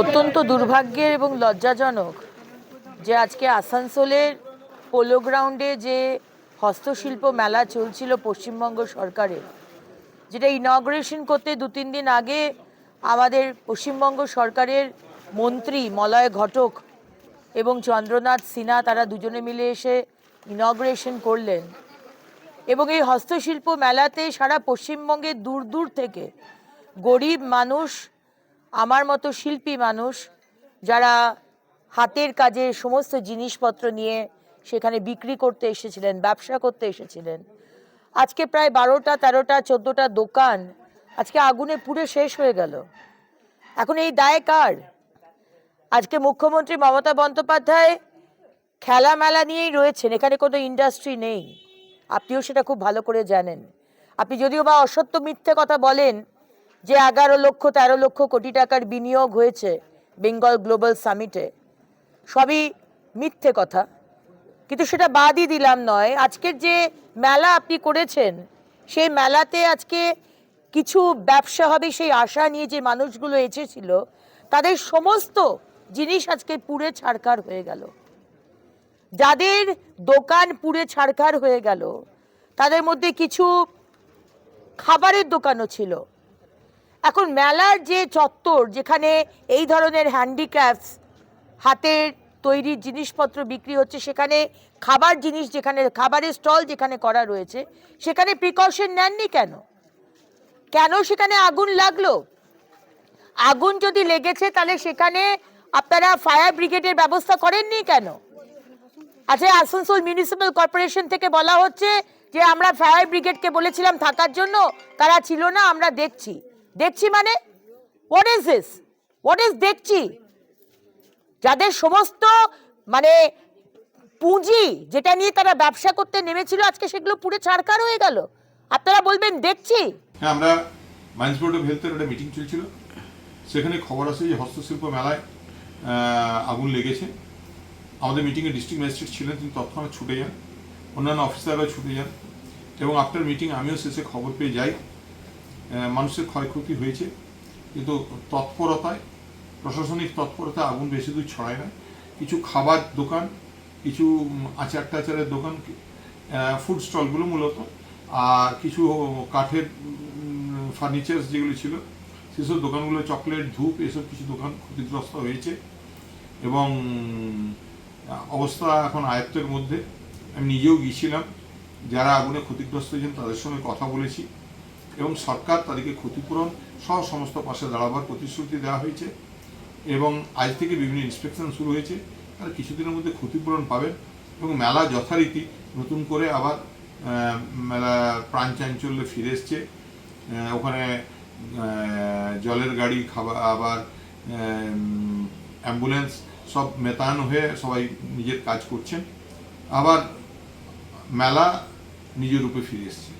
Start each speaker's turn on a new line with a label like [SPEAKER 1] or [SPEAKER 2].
[SPEAKER 1] অত্যন্ত দুর্ভাগ্যের এবং লজ্জাজনক যে আজকে আসানসোলের পোলো গ্রাউন্ডে যে হস্তশিল্প মেলা চলছিল পশ্চিমবঙ্গ সরকারের, যেটা ইনগ্রেশন করতে দু তিন দিন আগে আমাদের পশ্চিমবঙ্গ সরকারের মন্ত্রী, মলয় ঘটক এবং চন্দ্রনাথ সিনহা তারা দুজনে মিলে এসে ইনগ্রেশন করলেন। এবং এই হস্তশিল্প মেলাতে সারা পশ্চিমবঙ্গের দূর দূর থেকে গরিব মানুষ আমার মতো শিল্পী মানুষ যারা হাতের কাজে সমস্ত জিনিসপত্র নিয়ে সেখানে বিক্রি করতে এসেছিলেন, ব্যবসা করতে এসেছিলেন। আজকে প্রায় বারোটা, তেরোটা, চোদ্দোটা দোকান আজকে আগুনে পুড়ে শেষ হয়ে গেল। এখন এই দায় কার? আজকে মুখ্যমন্ত্রী মমতা বন্দ্যোপাধ্যায় খেলা মেলা নিয়েই রয়েছেন, এখানে কোনো ইন্ডাস্ট্রি নেই। আপনিও সেটা খুব ভালো করে জানেন। আপনি যদিও বা অসত্য মিথ্যে কথা বলেন যে এগারো লক্ষ, তেরো লক্ষ কোটি টাকার বিনিয়োগ হয়েছে বেঙ্গল গ্লোবাল সামিটে, সবই মিথ্যে কথা। কিন্তু সেটা বাদই দিলাম নয়, আজকের যে মেলা আপনি করেছেন, সেই মেলাতে আজকে কিছু ব্যবসা হবে সেই আশা নিয়ে যে মানুষগুলো এসেছিল, তাদের সমস্ত জিনিস আজকে পুড়ে ছাড়কার হয়ে গেল। যাদের দোকান পুড়ে ছাড়কার হয়ে গেল, তাদের মধ্যে কিছু খাবারের দোকানও ছিল। এখন মেলার যে চত্বর, যেখানে এই ধরনের হ্যান্ডিক্রাফটস হাতের তৈরি জিনিসপত্র বিক্রি হচ্ছে, সেখানে খাবার জিনিস যেখানে, খাবারের স্টল যেখানে করা রয়েছে, সেখানে প্রিকশন নেননি কেন? কেন সেখানে আগুন লাগল? আগুন যদি লেগেছে, তাহলে সেখানে আপনারা ফায়ার ব্রিগেডের ব্যবস্থা করেননি কেন? আচ্ছা আসানসোল মিউনিসিপ্যাল কর্পোরেশন থেকে বলা হচ্ছে যে, আমরা ফায়ার ব্রিগেডকে বলেছিলাম থাকার জন্য, তারা ছিল না, আমরা দেখছি। দেখছি মানে? What is this what is দেখছি? যাদের সমস্ত মানে পুঁজি যেটা নিয়ে তারা ব্যবসা করতে নেমেছিল, আজকে সেগুলো পুরো ছাড়কার হয়ে গেল। আপনারা বলবেন, দেখছি।
[SPEAKER 2] হ্যাঁ আমরা মাইন্স বোর্ড অফ হেলথের একটা মিটিং চলছিল। সেখানে খবর আসে যে হস্তশিল্প মেলায় আগুন লেগেছে। আমাদের মিটিংয়ে ডিস্ট্রিক্ট ম্যাজিস্ট্রেট ছিলেন, তিনি তৎক্ষণাৎ ছুটে যান। অন্যান্য অফিসাররা ছুটে যান। এবং আফটার মিটিং আমিও শেষে খবর পেয়ে যাই। মানুষের ক্ষয়ক্ষতি হয়েছে। কিন্তু তৎপরতায়, প্রশাসনিক তৎপরতায় আগুন বেশি দূর ছড়ায় না। কিছু খাবার দোকান, কিছু আচার টাচারের দোকান ফুড স্টলগুলো মূলত, আর কিছু কাঠের ফার্নিচার যেগুলো ছিল, সেসব দোকানগুলো চকলেট ধূপ, এসব কিছু দোকান ক্ষতিগ্রস্ত হয়েছে। এবং অবস্থা এখন আয়ত্তের মধ্যে। আমি নিজেও গিয়েছিলাম। যারা আগুনে ক্ষতিগ্রস্ত হয়েছেন তাদের সঙ্গে কথা বলেছি। এবং সরকার তাদেরকে ক্ষতিপূরণ সহ সমস্ত পাশে দাঁড়াবার প্রতিশ্রুতি দেওয়া হয়েছে এবং আজ থেকে বিভিন্ন ইন্সপেকশন শুরু হয়েছে। তারা কিছুদিনের মধ্যে ক্ষতিপূরণ পাবেন এবং মেলা যথারীতি নতুন করে আবার মেলা প্রাণ চাঞ্চল্যে ফিরে এসছে। ওখানে জলের গাড়ি খাবার আবার অ্যাম্বুলেন্স সব মেতান হয়ে সবাই নিজের কাজ করছেন। আবার মেলা নিজ রূপে ফিরে এসছে।